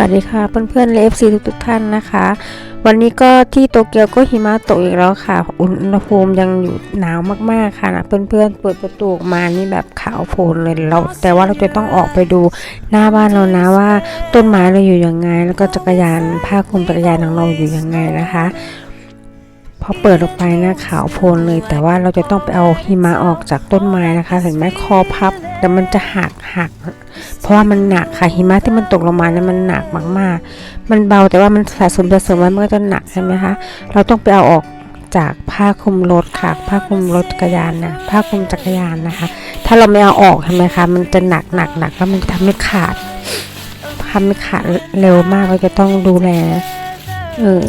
วัสดีค่ะเพื่อนๆและ FC ทุกๆท่านนะคะ วันนี้ก็ที่โตเกียวก็หิมะตกอีกแล้วค่ะ อุณหภูมิยังอยู่หนาวมากๆค่ะนะเพื่อนๆเปิดประตูออกมานี่แบบขาวโพลนเลยเราแต่ว่าเราจะต้องออกไปดูหน้าบ้านเรานะว่าต้นไม้เราอยู่ยังไง แล้วก็จักรยานผ้าคลุมจักรยานของเราอยู่ยังไงนะคะพอเปิดออกไปนะขาวโพลนเลย แต่ว่าเราจะต้องไปเอาหิมะออกจากต้นไม้นะคะเห็นไหมคอพับ แต่มันจะหักหัก เพราะว่ามันหนักค่ะหิมะที่มันตกลงมาเนี่ยมันหนักมากๆ มันเบาแต่ว่ามันสะสมสะสมไว้มันก็จะหนักใช่ไหมคะ เราต้องไปเอาออกจากผ้าคลุมรถค่ะ ผ้าคลุมรถจักรยานนะผ้าคลุมจักรยานนะคะ ถ้าเราไม่เอาออกใช่ไหมคะมันจะหนักหนักหนักแล้วมันจะทำให้ขาดทำให้ขาดเร็วมากเราจะต้องดูแลเออ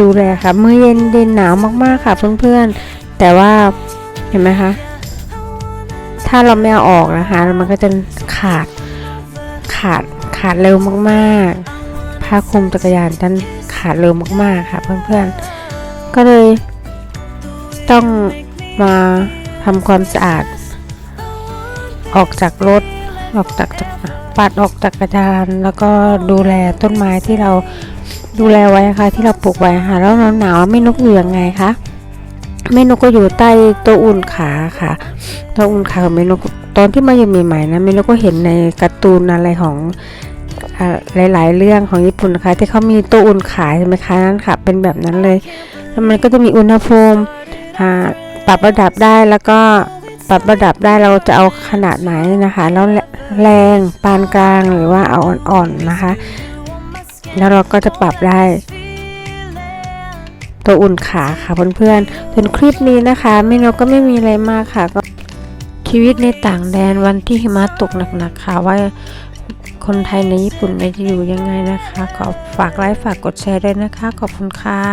ดูแลค่ะเมื่อเย็นเย็นหนาวมากๆค่ะเพื่อนๆแต่ว่าเห็นไหมคะ ถ้าเราไม่เอาออกนะคะ มันก็จะขาดขาดขาดเร็วมากๆ ผ้าคลุมจักรยานดันขาดเร็วมากๆค่ะ เพื่อนๆ ก็เลยต้องมาทำความสะอาด ออกจากรถออกจากจักรปัดออกจากกระดานแล้วก็ดูแลต้นไม้ที่เราดูแลไว้ค่ะที่เราปลูกไว้ค่ะ แล้วหนาวไม่นกอยู่ยังไงคะ แม่นกก็อยู่ใต้โตัวอุ่นขาค่ะตัวอุ่นขาของเมนูตอนที่มาอยู่ใหม่ๆนะเมนูก็เห็นในการ์ตูนอะไรของอหลาย ๆ เรื่องของญี่ปุ่นนะคะ ที่เขามีตัวอุ่นขายใช่ไหมคะนั่นค่ะ เป็นแบบนั้นเลยแล้วมันก็จะมีอุณหภูมิปรับระดับได้แล้วก็ปรับระดับได้เราจะเอาขนาดไหนนะคะ แล้วแรงปานกลางหรือว่าเอาอ่อนๆนะคะ แล้วเราก็จะปรับได้ ตัวอุ่นขาค่ะเพื่อนๆส่วนคลิปนี้นะคะเมนูก็ไม่มีอะไรมากค่ะก็ชีวิตในต่างแดนวันที่หิมะตกหนักๆค่ะว่าคนไทยในญี่ปุ่นจะอยู่ยังไงนะคะ ขอฝากไลค์ฝากกดแชร์ด้วยนะคะ ขอบคุณค่ะ